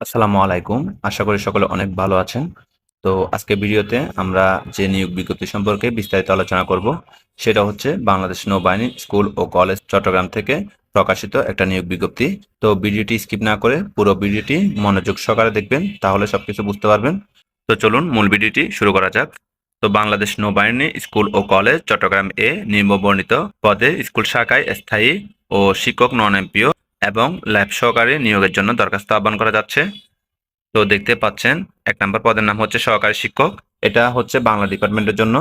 আসসালামু আলাইকুম। আশা করি সকলে অনেক ভালো আছেন। তো আজকে ভিডিওতে আমরা যে নিয়োগ বিজ্ঞপ্তি সম্পর্কে বিস্তারিত আলোচনা করব, সেটা হচ্ছে বাংলাদেশ নৌবাহিনী স্কুল ও কলেজ চট্টগ্রাম থেকে প্রকাশিত একটা নিয়োগ বিজ্ঞপ্তি। তো ভিডিওটি স্কিপ না করে পুরো ভিডিওটি মনোযোগ সহকারে দেখবেন, তাহলে সবকিছু বুঝতে পারবেন। তো চলুন মূল ভিডিওটি শুরু করা যাক। তো বাংলাদেশ নৌবাহিনী স্কুল ও কলেজ চট্টগ্রাম এ নিম্নবর্ণিত পদে স্কুল শাখায় স্থায়ী ও শিক্ষক নন এমপিও এবং ল্যাব সহকারী নিয়োগের জন্য দরখাস্ত আহ্বান করা যাচ্ছে। তো দেখতে পাচ্ছেন, এক নম্বর পদের নাম হচ্ছে সহকারী শিক্ষক। এটা হচ্ছে বাংলা ডিপার্টমেন্টের জন্য।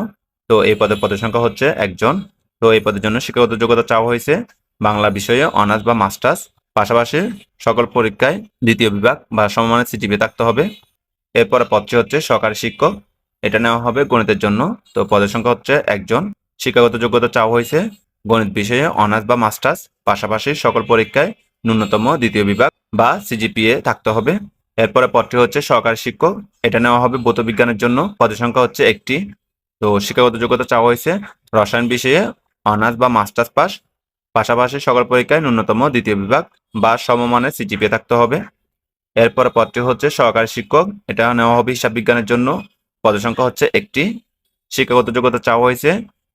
তো এই পদের পদের সংখ্যা হচ্ছে একজন। তো এই পদের জন্য শিক্ষাগত যোগ্যতা চাওয়া হয়েছে বাংলা বিষয়ে অনার্স বা মাস্টার্স। পাশাপাশি সকল পরীক্ষায় দ্বিতীয় বিভাগ বা সমমানের সিজিপি থাকতে হবে। এরপরে পদটি হচ্ছে সহকারী শিক্ষক। এটা নেওয়া হবে গণিতের জন্য। তো পদের সংখ্যা হচ্ছে একজন। শিক্ষাগত যোগ্যতা চাওয়া হয়েছে গণিত বিষয়ে অনার্স বা মাস্টার্স। পাশাপাশি সকল পরীক্ষায় ন্যূনতম দ্বিতীয় বিভাগ বা সিজিপিএ থাকতে হবে। এরপরে পদটি হচ্ছে সহকারী শিক্ষক। এটা নেওয়া হবে ভৌত বিজ্ঞানের জন্য। পদের সংখ্যা হচ্ছে একটি। তো শিক্ষাগত যোগ্যতা চাওয়া হয়েছে রসায়ন বিষয়ে, অনার্স বা মাস্টার্স পাস। পাশাপাশি সকল পরীক্ষায় ন্যূনতম দ্বিতীয় বিভাগ বা সমমানের সিজিপিএ থাকতে হবে। এরপরে পদটি হচ্ছে সহকারী শিক্ষক। এটা নেওয়া হবে হিসাব বিজ্ঞানের জন্য। পদের সংখ্যা হচ্ছে একটি। শিক্ষাগত যোগ্যতা চাওয়া হয়েছে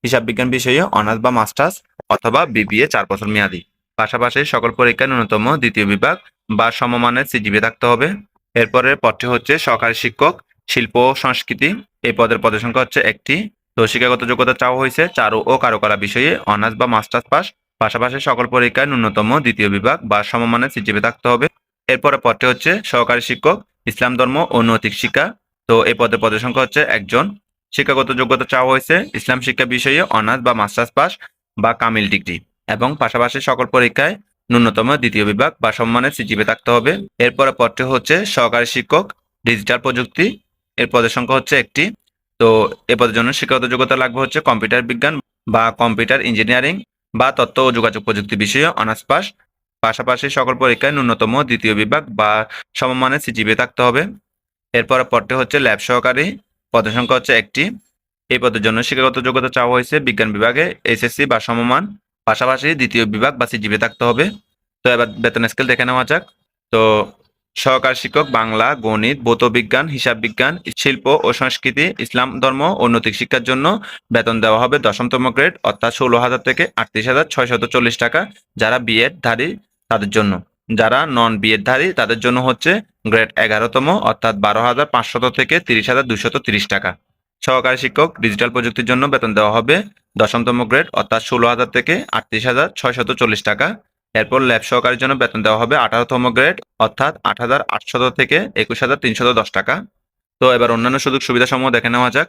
হিসাব বিজ্ঞান বিষয়ে, অনার্স বা মাস্টার্স অথবা বিবিএ চার বছর মেয়াদী। পাশাপাশি সকল পরীক্ষায় ন্যূনতম দ্বিতীয় বিভাগ বা সমমানের সিজিপি থাকতে হবে। এরপরে পদটি হচ্ছে সহকারী শিক্ষক, শিল্প ও সংস্কৃতি। এই পদের পদের সংখ্যা হচ্ছে একটি। তো শিক্ষাগত যোগ্যতা চাওয়া হয়েছে চারু ও কারুকলা বিষয়ে, অনার্স বা মাস্টার্স পাস। পাশাপাশি সকল পরীক্ষায় ন্যূনতম দ্বিতীয় বিভাগ বা সমমানের সিজিপি থাকতে হবে। এরপরে পদটি হচ্ছে সহকারী শিক্ষক, ইসলাম ধর্ম ও নৈতিক শিক্ষা। তো এই পদের পদের সংখ্যা হচ্ছে একজন। শিক্ষাগত যোগ্যতা চাওয়া হয়েছে ইসলাম শিক্ষা বিষয়ে অনার্স বা মাস্টার্স পাস বা কামিল ডিগ্রি। এবং পাশাপাশি সকল পরীক্ষায় ন্যূনতম দ্বিতীয় বিভাগ বা সম্মানের সিজিপি থাকতে হবে। এরপরে পদটি হচ্ছে সহকারী শিক্ষক, ডিজিটাল প্রযুক্তি। এর পদের সংখ্যা হচ্ছে একটি। তো এ পদের জন্য শিক্ষাগত যোগ্যতা লাগবে হচ্ছে কম্পিউটার বিজ্ঞান বা কম্পিউটার ইঞ্জিনিয়ারিং বা তথ্য ও যোগাযোগ প্রযুক্তি বিষয়ে অনার্স পাস। পাশাপাশি সকল পরীক্ষায় ন্যূনতম দ্বিতীয় বিভাগ বা সমমানের সিজিপি থাকতে হবে। এরপরে পদটি হচ্ছে ল্যাব সহকারী। পদের সংখ্যা হচ্ছে একটি। এই পদের জন্য শিক্ষাগত যোগ্যতা চাওয়া হয়েছে বিজ্ঞান বিভাগে, এসএসসি বা সমমান। পাশাপাশি দ্বিতীয় বিভাগ বা সিজিপি থাকতে হবে। তো এবার বেতন স্কেল দেখে নেওয়া যাক। তো সহকার শিক্ষক, বাংলা, গণিত ভৌত বিজ্ঞান হিসাব বিজ্ঞান, শিল্প ও সংস্কৃতি, ইসলাম, ধর্ম ও নৈতিক শিক্ষার জন্য বেতন দেওয়া হবে দশমতম গ্রেড অর্থাৎ ষোলো হাজার থেকে আটত্রিশ হাজার ছয়শত চল্লিশ টাকা যারা বিএড ধারী তাদের জন্য। যারা নন বিএড ধারী তাদের জন্য হচ্ছে গ্রেড এগারোতম, অর্থাৎ বারো হাজার পাঁচশত থেকে তিরিশ হাজার দুশত তিরিশ টাকা। সহকারী শিক্ষক ডিজিটাল প্রযুক্তির জন্য বেতন দেওয়া হবে দশমতম গ্রেড, অর্থাৎ ষোলো হাজার থেকে আটত্রিশ হাজার ছয়শত চল্লিশ টাকা। এরপর ল্যাব সহকারীর জন্য বেতন দেওয়া হবে আঠারোতম গ্রেড, অর্থাৎ আট হাজার আটশত থেকে একুশ হাজার তিনশত দশ টাকা। তো এবার অন্যান্য সুযোগ সুবিধা সমূহ দেখে নেওয়া যাক।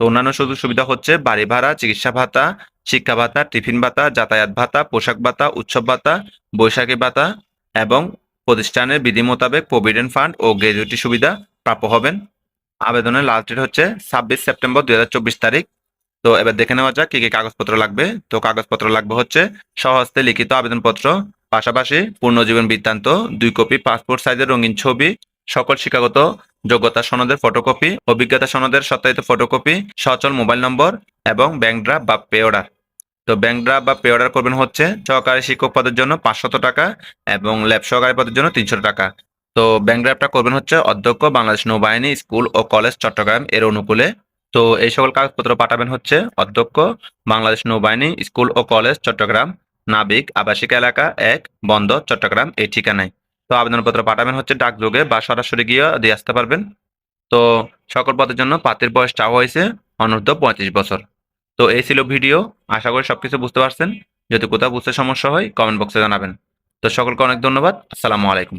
তো অন্যান্য সুযোগ সুবিধা হচ্ছে বাড়ি ভাড়া, চিকিৎসা ভাতা, শিক্ষা ভাতা, টিফিন ভাতা, যাতায়াত ভাতা, পোশাক ভাতা, উৎসব ভাতা, বৈশাখী ভাতা এবং প্রতিষ্ঠানের বিধি মোতাবেক প্রভিডেন্ট ফান্ড ও গ্র্যাজুইটি সুবিধা প্রাপ্য হবেন। আবেদনের লাস্ট ডেট হচ্ছে ছাব্বিশ সেপ্টেম্বর দুই হাজার চব্বিশ তারিখ। তো এবার দেখে নেওয়া যাক কি কি কাগজপত্র লাগবে। তো কাগজপত্র লাগবে হচ্ছে সহস্তে লিখিত আবেদনপত্র, পাশাপাশি পূর্ণজীবন বৃত্তান্ত, দুই কপি পাসপোর্ট সাইজের রঙিন ছবি, সকল শিক্ষাগত যোগ্যতা সনদের ফটোকপি অভিজ্ঞতা সনদের সত্যায়িত ফটোকপি সচল মোবাইল নম্বর এবং ব্যাংক ড্রাফট বা পে অর্ডার তো ব্যাংক ড্রাফট বা পে অর্ডার করবেন হচ্ছে সহকারী শিক্ষক পদের জন্য পাঁচশত টাকা এবং ল্যাব সহকারী পদের জন্য তিনশো টাকা। তো ব্যাংক ড্রাফটটা করবেন হচ্ছে অধ্যক্ষ বাংলাদেশ নৌবাহিনী স্কুল ও কলেজ চট্টগ্রাম এর অনুকূলে। তো এই সকল কাগজপত্র পাঠাবেন হচ্ছে অধ্যক্ষ, বাংলাদেশ নৌবাহিনী, স্কুল ও কলেজ, চট্টগ্রাম, নাবিক, আবাসিক এলাকা, এক, বন্দর, চট্টগ্রাম, এই ঠিকানায়। তো আবেদনপত্র পাঠাবেন হচ্ছে ডাকযোগে বা সরাসরি গিয়ে দিয়ে আসতে পারবেন। তো সকল পদের জন্য পাত্রের বয়স চাওয়া হয়েছে, অনূর্ধ্ব পঁয়ত্রিশ বছর। তো এই ছিল ভিডিও, আশা করি সবকিছু বুঝতে পারছেন। যদি কোথাও বুঝতে সমস্যা হয় কমেন্ট বক্সে জানাবেন। তো সকলকে অনেক ধন্যবাদ, আসসালামু আলাইকুম।